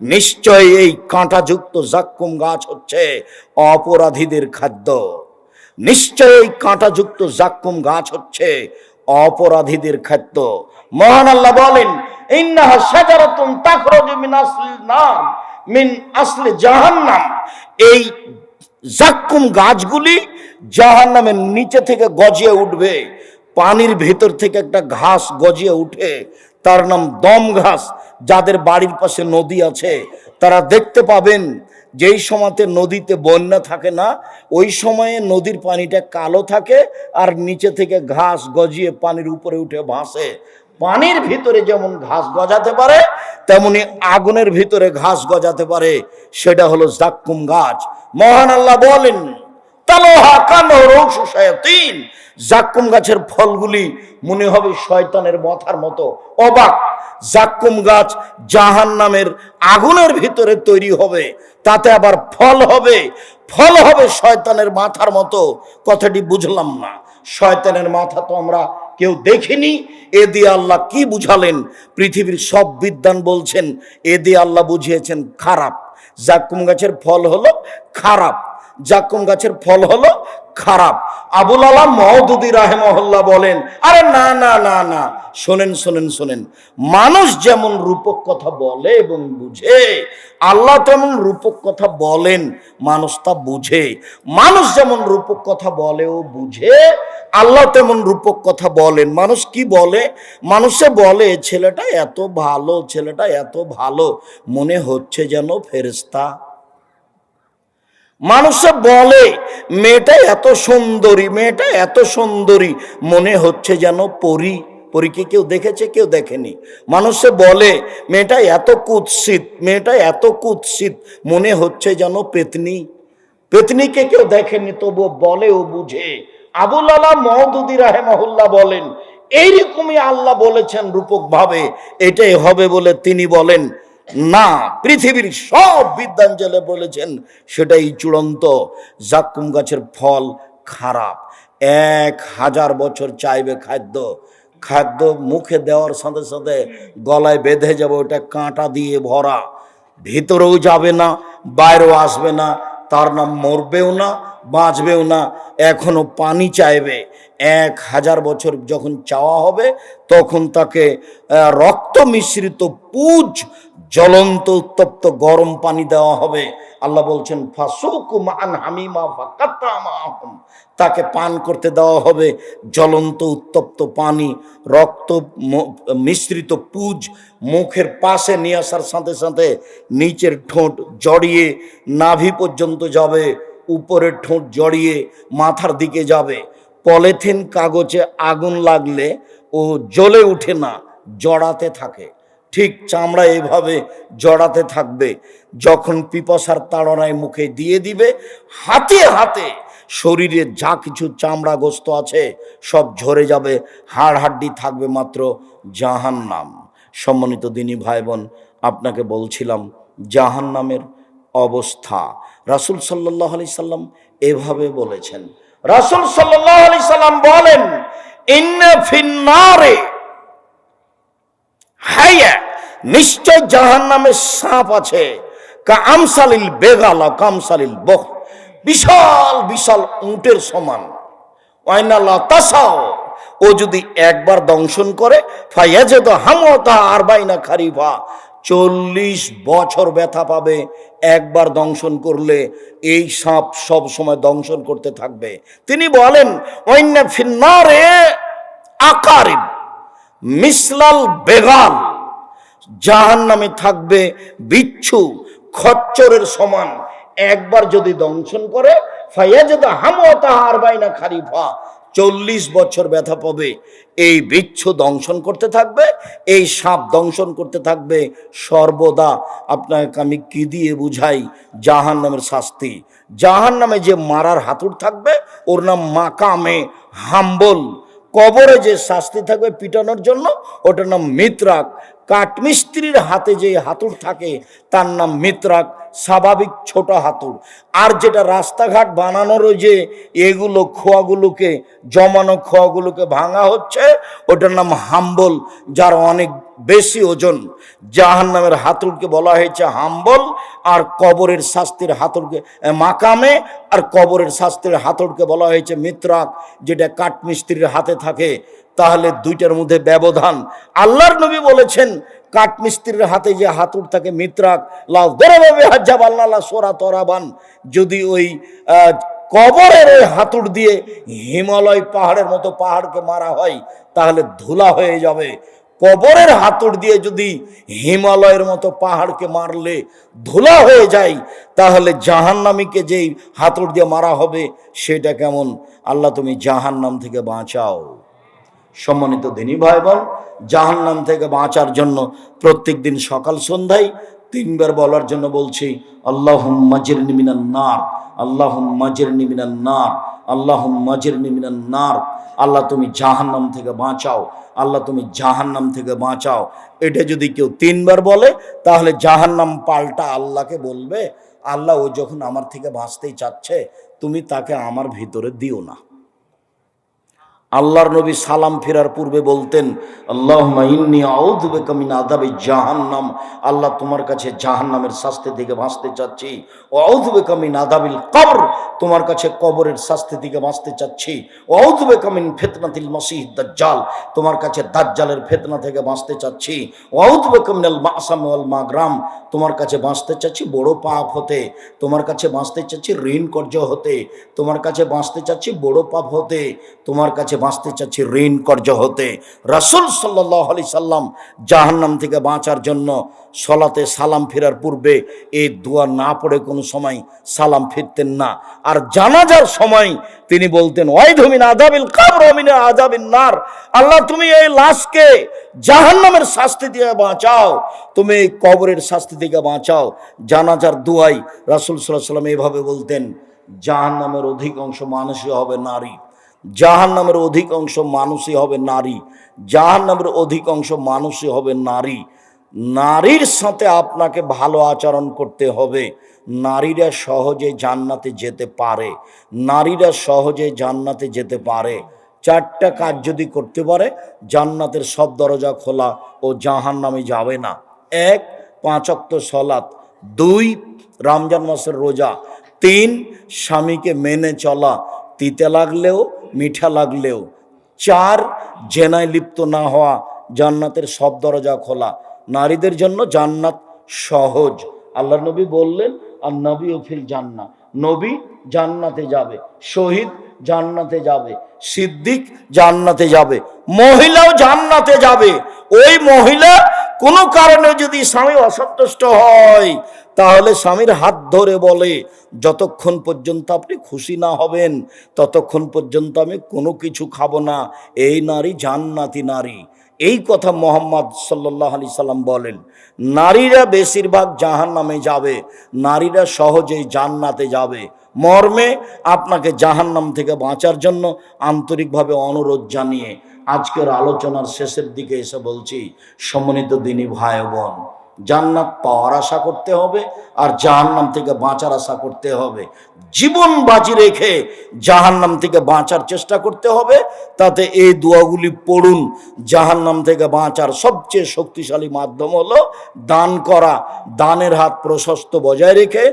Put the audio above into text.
নিশ্চয় এই কাঁটাযুক্ত জাক্কুম গাছ হচ্ছে অপরাধীদের খাদ্য। নিশ্চয় এই কাঁটাযুক্ত জাক্কুম গাছ হচ্ছে অপরাধীদের খাদ্য। মহান আল্লাহ বলেন, ইন্নাহা শাজারাতুন তাখরুজু মিন আসলিল নার, মিন আসলি জাহান্নাম। এই জাক্কুম গাছগুলি জাহান্নামের নিচে থেকে গজিয়ে উঠবে, পানির ভেতর থেকে একটা ঘাস গজিয়ে উঠে তার নাম দম ঘাস যাদের বাড়ির পাশে নদী আছে। তারা দেখতে পাবেন যেই সময়তে নদীতে বন্যা থাকে না, ওই সময়ে নদীর পানিটা কালো থাকে আর নিচে থেকে ঘাস গজিয়ে পানির উপরে উঠে ভাসে। পানির ভিতরে যেমন ঘাস গজাতে পারে, তেমনি আগুনের ভিতরে ঘাস গজাতে পারে। সেটা হলো জাক্কুম গাছ। মহান আল্লাহ বলেন জাক্কুম গাছের ফলগুলি মনে হবে শয়তানের মাথার মতো। অবাক। জাক্কুম গাছ জাহান নামের আগুনের ভিতরে তৈরি হবে। তাতে আবার ফল হবে। ফল হবে শয়তানের মাথার মতো। কথাটি বুঝলাম না। শয়তানের মাথা তো আমরা কেউ দেখিনি। এ দিয়ে আল্লাহ কি বুঝালেন? পৃথিবীর সব বিদ্যান বলছেন, এ দিয়ে আল্লাহ বুঝিয়েছেন খারাপ। জাক্কুম গাছের ফল হলো খারাপ। জাক্কুম গাছের ফল হলো খারাপ। আবুল আলাম মহদুদি রাহেমহল্লা বলেন, আরে না না না না, শোনেন শোনেন শোনেন। মানুষ যেমন রূপক কথা বলে এবং বুঝে, আল্লাহ তেমন রূপক কথা বলেন, মানুষ তা বুঝে। মানুষ যেমন রূপক কথা বলে ও বুঝে, আল্লাহ তেমন রূপক কথা বলেন। মানুষ কি বলে? মানুষে বলে, ছেলেটা এত ভালো, ছেলেটা এত ভালো। মনে হচ্ছে যেন ফেরেস্তা মানুষে বলে, মেয়েটা এত সুন্দরী, মেয়েটা এত সুন্দরী। মনে হচ্ছে যেন পরি, পরীকে কেউ দেখেছে, কেউ দেখেনি। মানুষে বলে, মেয়েটা এত কুৎসিত, মেয়েটা এত কুৎসিত। মনে হচ্ছে যেন পেতনি, পেতনিকে কেউ দেখেনি তবু বলে ও বুঝে। আবুল আলা মহদুদি রাহেমহুল্লাহ বলেন, এইরকমই আল্লাহ বলেছেন রূপক ভাবে এটাই হবে বলে তিনি বলেন। না, পৃথিবীর সব বিদ্যাঞ্জলে বলেছেন, সেটাই চূড়ান্ত। জাক্কুম গাছের ফল খারাপ। এক হাজার বছর চাইবে খাদ্য। খাদ্য মুখে দেওয়ার সাথে সাথে গলায় বেঁধে যাবে, ওটা কাঁটা দিয়ে ভরা। ভিতরেও যাবে না, বাইরেও আসবে না, তার নাম মরবেও না বাঁচবেও না, এখনও পানি চাইবে। এক হাজার বছর যখন চাওয়া হবে, তখন তাকে রক্ত মিশ্রিত পুজ, জ্বলন্ত, উত্তপ্ত, গরম পানি দেওয়া হবে। আল্লাহ বলছেন তাকে পান করতে দেওয়া হবে জ্বলন্ত, উত্তপ্ত পানি, রক্ত মিশ্রিত পুজ, মুখের পাশে নিয়ে আসার সাথে সাথে নিচের ঠোঁট জড়িয়ে নাভি পর্যন্ত যাবে। উপরের ঠোঁট জড়িয়ে মাথার দিকে যাবে। পলিথিন কাগজে আগুন লাগলে ও জ্বলে ওঠে না, জড়াতে থাকে। ঠিক চামড়া এভাবে জড়াতে থাকবে, যখন পিপাসার তাড়নায় মুখে দিয়ে দিবে, হাতে হাতে শরীরে যা কিছু চামড়া গোস্ত আছে সব ঝরে যাবে হাড় হাড্ডি থাকবে মাত্র জাহান নাম সম্মানিত দিনী ভাই বোন আপনাকে বলছিলাম জাহান নামের অবস্থা। রাসুল সাল্লাহ আলি সাল্লাম এভাবে বলেছেন। রাসুল সাল্লাহ আলি সাল্লাম বলেন নিশ্চয় জাহান নামে সাপ আছে। কা আমসালিল বেগালা কামসালিল বহ বিশাল বিশাল উটের সমান। ওয়াইনাল্লাহ তাসাও, ও যদি একবার দংশন করে ফাইয়াজে তো হামতা আর বাইনা খারিফা। চল্লিশ বছর ব্যথা পাবে, একবার দংশন করলে এই সাপ সব সময় দংশন করতে থাকবে। তিনি বলেন অন্য ফিন্নারে আকারিব মিসলাল বেগাল জাহান নামে থাকবে বিচ্ছু, খচ্চরের সমান, একবার যদি দংশন করে ফাইয়াজেদ হামতা তাহার বাইনা খারিফা চল্লিশ বছর ব্যথা পাবে। এই বিচ্ছু দংশন করতে থাকবে, এই সাপ দংশন করতে থাকবে। সর্বদা আপনাকে আমি কি দিয়ে বুঝাই? জাহান নামের শাস্তি। জাহান নামে যে মারার হাতুড় থাকবে, ওর নাম মাকামে হাম্বল। কবরে যে শাস্তি থাকবে পিটানোর জন্য, ওটার নাম মিত্রাক। কাঠমিস্ত্রির হাতে যে হাতুড় থাকে, তার নাম মিত্রাক, স্বাভাবিক ছোট হাতুড়। আর যেটা রাস্তাঘাট বানানোর যে এগুলো খোয়াগুলোকে, জমানো খোয়াগুলোকে ভাঙা হচ্ছে, ওটার নাম হাম্বল, যার অনেক বেশি ওজন। জাহান নামের হাতুড়কে বলা হয়েছে হাম্বল, আর কবরের শাস্তির হাতুড়কে মাকামে, আর কবরের শাস্তির হাতুড়কে বলা হয়েছে মিত্রাক, যেটা কাঠমিস্ত্রির হাতে থাকে। তাহলে দুইটার মধ্যে ব্যবধান। আল্লাহর নবী বলেছেন কাঠমিস্ত্রির হাতে যে হাতুড় থাকে মিত্রাক, লাউ দরভাবে হাজ্জাব আল্লাহ সোরা তরাবান। যদি ওই কবরের ওই হাতুড় দিয়ে হিমালয় পাহাড়ের মতো পাহাড়কে মারা হয়, তাহলে ধুলা হয়ে যাবে। কবরের হাতুড় দিয়ে যদি হিমালয়ের মতো পাহাড়কে মারলে ধুলা হয়ে যায়, তাহলে জাহান্নামীকে যেই হাতুড় দিয়ে মারা হবে, সেটা কেমন? আল্লাহ তুমি জাহান্নাম থেকে বাঁচাও। সম্মানিত দিনী ভাই বোন জাহান্নাম থেকে বাঁচার জন্য প্রত্যেক দিন সকাল সন্ধ্যায় তিনবার বলার জন্য বলছি আল্লাহ মাজির নিমিনান নার আল্লাহ মাজির নিমিনান নার আল্লাহ মাজির নিমিনান নার, আল্লাহ তুমি জাহান্নাম থেকে বাঁচাও, আল্লাহ তুমি জাহান্নাম থেকে বাঁচাও। এটা যদি কেউ তিনবার বলে, তাহলে জাহান্নাম পাল্টা আল্লাহকে বলবে, আল্লাহ ও যখন আমার থেকে বাঁচতেই চাচ্ছে, তুমি তাকে আমার ভিতরে দিও না। আল্লাহর নবী সালাম ফেরার পূর্বে বলতেন আল্লাহ ইন্নি আউযু বিকা মিন আযাবি জাহান্নাম। আল্লাহ তোমার কাছে জাহান্নামের শাস্তি থেকে বাঁচতে চাচ্ছি। মিন আযাবিল কবর। তোমার কাছে কবরের শাস্তি থেকে বাঁচতে চাচ্ছি। মিন ফিতনাতিল দাজ্জাল। তোমার কাছে দাজ্জালের ফেতনা থেকে বাঁচতে চাচ্ছি। মিনাল মাসাম ওয়াল মাগরাম। তোমার কাছে বাঁচতে চাচ্ছি বড় পাপ হতে। তোমার কাছে বাঁচতে চাচ্ছি ঋণ কর্য হতে। তোমার কাছে বাঁচতে চাচ্ছি বড় পাপ হতে। তোমার কাছে বাঁচতে চাচ্ছি, ঋণ কর্য হতে। রাসুল সাল্লাহ আলি সাল্লাম জাহান্নাম থেকে বাঁচার জন্য সলাতে সালাম ফেরার পূর্বে এই দোয়া না পড়ে কোনো সময় সালাম ফিরতেন না। আর জানাজার সময় তিনি বলতেন ওয়াইধমিন আদাবিল কাবর অমিনা আদাবিন নার। আল্লাহ, তুমি এই লাশকে জাহান্নামের শাস্তি দিয়ে বাঁচাও। তুমি এই কবরের শাস্তি থেকে বাঁচাও। জানাজার দুয়াই রাসুল সাল্লাহ সাল্লাম এভাবে বলতেন, জাহান্নামের অধিকাংশ মানুষই হবে নারী। জাহান নামের অধিকাংশ মানুষই হবে নারী। জাহান নামের অধিকাংশ মানুষই হবে নারী। নারীর সাথে আপনাকে ভালো আচরণ করতে হবে। নারীরা সহজে জান্নাতে যেতে পারে। নারীরা সহজে জান্নাতে যেতে পারে। চারটা কাজ যদি করতে পারে, জান্নাতের সব দরজা খোলা ও জাহান নামে যাবে না। এক পাঁচক্ত সলাৎ। দুই, রমজান মাসের রোজা। তিন, স্বামীকে মেনে চলা। তিতে লাগলেও মিঠা লাগলেও। চার, জেনায় লিপ্ত না হওয়া, জান্নাতের সব দরজা খোলা। নারীদের জন্য জান্নাত সহজ। আল্লাহ নবী বললেন আর নবী ফিল জান্না নবী জান্নাতে যাবে। শহীদ জান্নাতে যাবে। সিদ্দিক জান্নাতে যাবে। মহিলাও জান্নাতে যাবে। ওই মহিলা কোনো কারণে যদি স্বামী অসন্তুষ্ট হয়, তাহলে স্বামীর হাত ধরে বলে, যতক্ষণ পর্যন্ত আপনি খুশি না হবেন, ততক্ষণ পর্যন্ত আমি কোনো কিছু খাব না। এই নারী জান্নাতি নারী। এই কথা মোহাম্মদ সাল্লাহ আলি সাল্লাম বলেন। নারীরা বেশিরভাগ জাহান নামে যাবে। নারীরা সহজেই জান্নাতে যাবে। মর্মে আপনাকে জাহান্নাম থেকে বাঁচার জন্য আন্তরিকভাবে অনুরোধ জানিয়ে আজকের আলোচনার শেষের দিকে এসে বলছি সম্মানিত দিনী ভাই বোন জান্নাত পাওয়ার আশা করতে হবে আর জাহান্নাম থেকে বাঁচার আশা করতে হবে। জীবন বাজি রেখে জাহান্নাম থেকে বাঁচার চেষ্টা করতে হবে, তাতে এই দোয়াগুলি পড়ুন। জাহান্নাম থেকে বাঁচার সবচেয়ে শক্তিশালী মাধ্যম হলো দান করা। দানের হাত প্রশস্ত বজায় রেখে